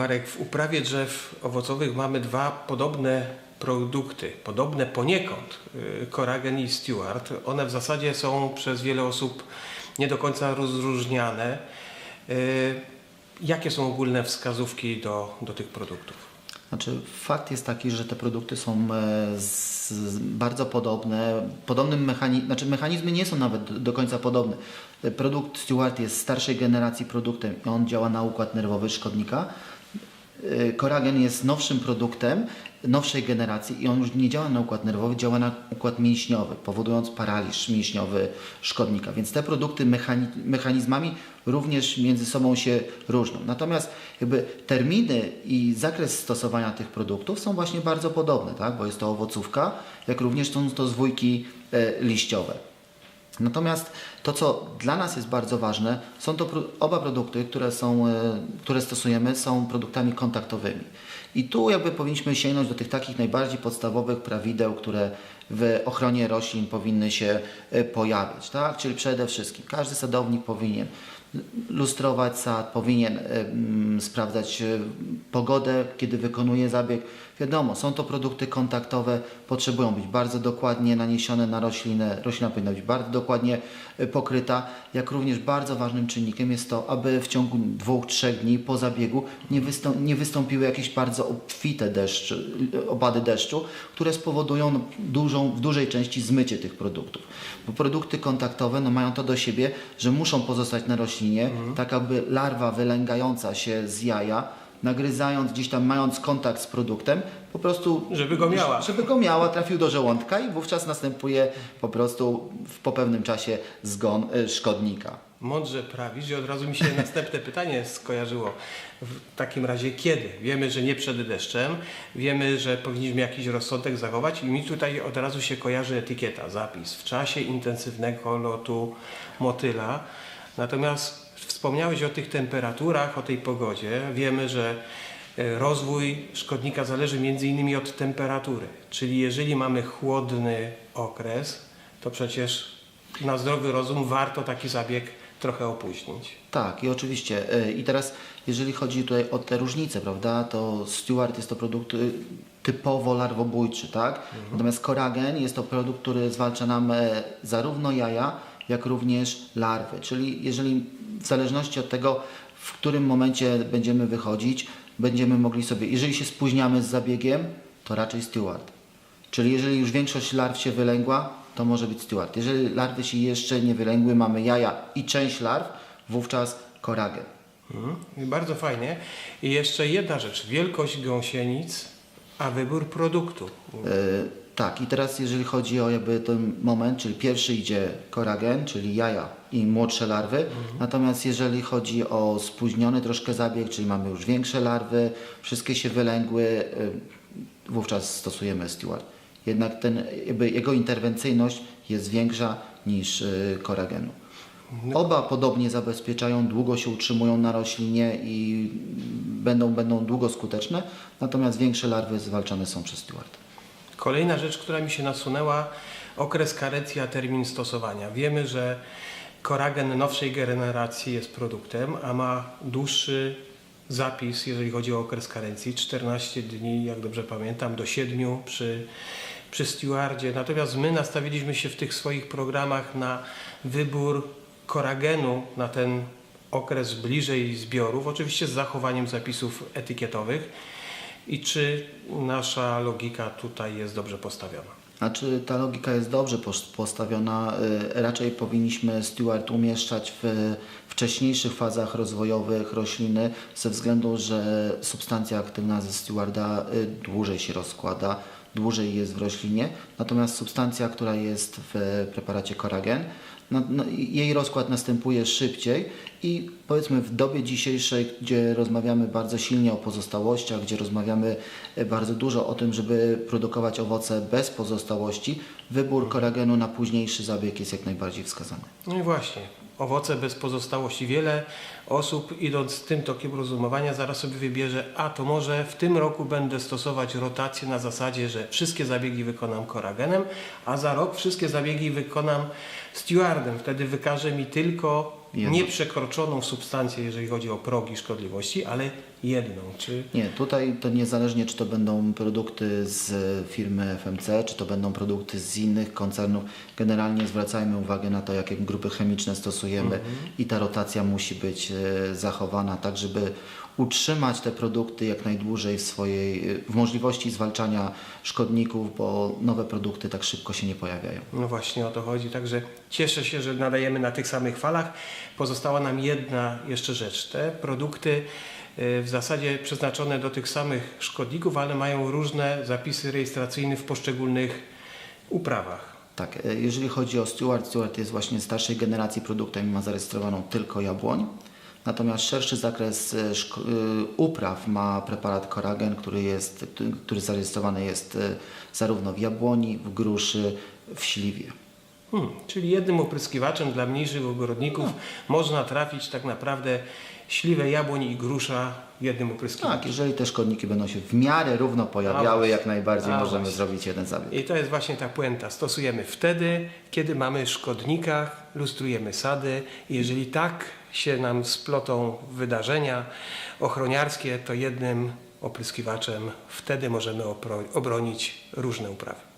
Marek, w uprawie drzew owocowych mamy dwa podobne produkty, podobne poniekąd, y, Coragen i Stewart. One w zasadzie są przez wiele osób nie do końca rozróżniane. Y, Jakie są ogólne wskazówki do, do tych produktów? Znaczy, fakt jest taki, że te produkty są e, z, z bardzo podobne. Podobnym mechanizm, znaczy mechanizmy nie są nawet do, końca podobne. Produkt Stewart jest starszej generacji produktem i on działa na układ nerwowy szkodnika. E, Coragen jest nowszym produktem nowszej generacji i on już nie działa na układ nerwowy, działa na układ mięśniowy, powodując paraliż mięśniowy szkodnika. Więc te produkty mechani- mechanizmami również między sobą się różnią. Natomiast jakby terminy i zakres stosowania tych produktów są właśnie bardzo podobne, tak? bo jest to owocówka, jak również są to zwójki e, liściowe. Natomiast to, co dla nas jest bardzo ważne, są to oba produkty, które, są, e, które stosujemy, są produktami kontaktowymi. I tu jakby powinniśmy sięgnąć do tych takich najbardziej podstawowych prawideł, które w ochronie roślin powinny się e, pojawiać. Tak? Czyli przede wszystkim każdy sadownik powinien lustrować sad, powinien e, mm, sprawdzać e, pogodę, kiedy wykonuje zabieg. Wiadomo, są to produkty kontaktowe, potrzebują być bardzo dokładnie naniesione na roślinę. Roślina powinna być bardzo dokładnie pokryta. Jak również bardzo ważnym czynnikiem jest to, aby w ciągu dwóch, trzech dni po zabiegu nie, wystą- nie wystąpiły jakieś bardzo obfite deszcz, opady deszczu, które spowodują dużą, w dużej części zmycie tych produktów. Bo produkty kontaktowe no, mają to do siebie, że muszą pozostać na roślinie, tak aby larwa wylęgająca się z jaja, nagryzając gdzieś tam, mając kontakt z produktem, po prostu Żeby go miała. żeby go miała, trafił do żołądka i wówczas następuje po prostu w, po pewnym czasie zgon y, szkodnika. Mądrze prawisz i od razu mi się następne pytanie skojarzyło. W takim razie kiedy? Wiemy, że nie przed deszczem, wiemy, że powinniśmy jakiś rozsądek zachować i mi tutaj od razu się kojarzy etykieta, zapis w czasie intensywnego lotu motyla. Natomiast wspomniałeś o tych temperaturach, o tej pogodzie. Wiemy, że e, rozwój szkodnika zależy między innymi od temperatury. Czyli jeżeli mamy chłodny okres, to przecież na zdrowy rozum warto taki zabieg trochę opóźnić. Tak, i oczywiście. y, I teraz, jeżeli chodzi tutaj o te różnice, prawda, to Stewart jest to produkt y, typowo larwobójczy, tak? Natomiast Coragen jest to produkt, który zwalcza nam e, zarówno jaja, jak również larwy. Czyli jeżeli w zależności od tego, w którym momencie będziemy wychodzić, będziemy mogli sobie, jeżeli się spóźniamy z zabiegiem, to raczej Stewart. Czyli jeżeli już większość larw się wylęgła, to może być Stewart. Jeżeli larwy się jeszcze nie wylęgły, mamy jaja i część larw, wówczas Coragen. Mhm. Bardzo fajnie. I jeszcze jedna rzecz. Wielkość gąsienic, a wybór produktu. E, tak, i teraz jeżeli chodzi o jakby ten moment, czyli pierwszy idzie koragen, czyli jaja i młodsze larwy, natomiast jeżeli chodzi o spóźniony troszkę zabieg, czyli mamy już większe larwy, wszystkie się wylęgły, e, wówczas stosujemy Stewart. Jednak ten, jego interwencyjność jest większa niż e, koragenu. Oba podobnie zabezpieczają, długo się utrzymują na roślinie i będą, będą długo skuteczne, natomiast większe larwy zwalczane są przez Stewart. Kolejna rzecz, która mi się nasunęła, okres karencji, a termin stosowania. Wiemy, że koragen nowszej generacji jest produktem, a ma dłuższy zapis, jeżeli chodzi o okres karencji, 14 dni, jak dobrze pamiętam, do 7 przy, przy stewardzie. Natomiast my nastawiliśmy się w tych swoich programach na wybór koragenu na ten okres bliżej zbiorów, oczywiście z zachowaniem zapisów etykietowych. I czy nasza logika tutaj jest dobrze postawiona? Znaczy ta logika jest dobrze pos- postawiona. Y, Raczej powinniśmy Stewart umieszczać w wcześniejszych fazach rozwojowych rośliny ze względu, że substancja aktywna ze Stewarda y, dłużej się rozkłada, dłużej jest w roślinie. Natomiast substancja, która jest w preparacie Coragen, no, no, jej rozkład następuje szybciej i powiedzmy w dobie dzisiejszej, gdzie rozmawiamy bardzo silnie o pozostałościach, gdzie rozmawiamy e, bardzo dużo o tym, żeby produkować owoce bez pozostałości, wybór koragenu na późniejszy zabieg jest jak najbardziej wskazany. No i właśnie, owoce bez pozostałości. Wiele osób idąc tym tokiem rozumowania zaraz sobie wybierze, a to może w tym roku będę stosować rotację na zasadzie, że wszystkie zabiegi wykonam koragenem, a za rok wszystkie zabiegi wykonam stewardem. Wtedy wykaże mi tylko Jedną. nie przekroczoną substancję, jeżeli chodzi o progi szkodliwości, ale jedną. Czy Nie, tutaj to niezależnie, czy to będą produkty z firmy FMC, czy to będą produkty z innych koncernów, generalnie zwracajmy uwagę na to, jakie grupy chemiczne stosujemy i ta rotacja musi być e, zachowana, tak żeby utrzymać te produkty jak najdłużej w swojej, e, w możliwości zwalczania szkodników, bo nowe produkty tak szybko się nie pojawiają. No właśnie o to chodzi. Także cieszę się, że nadajemy na tych samych falach. Pozostała nam jedna jeszcze rzecz. Te produkty y, w zasadzie przeznaczone do tych samych szkodników, ale mają różne zapisy rejestracyjne w poszczególnych uprawach. Tak, e, jeżeli chodzi o Stewart, Stewart jest właśnie starszej generacji produktem i ma zarejestrowaną tylko jabłoń. Natomiast szerszy zakres e, e, upraw ma preparat Coragen, który, jest, który zarejestrowany jest e, zarówno w jabłoni, w gruszy, w śliwie. Hmm, czyli jednym opryskiwaczem dla mniejszych ogrodników można trafić tak naprawdę śliwę, jabłoń i grusza jednym opryskiwaczem. Tak, jeżeli te szkodniki będą się w miarę równo pojawiały, jak najbardziej A możemy właśnie. zrobić jeden zabieg. I to jest właśnie ta puenta. Stosujemy wtedy, kiedy mamy szkodnika, lustrujemy sady. Jeżeli tak się nam splotą wydarzenia ochroniarskie, to jednym opryskiwaczem wtedy możemy obronić różne uprawy.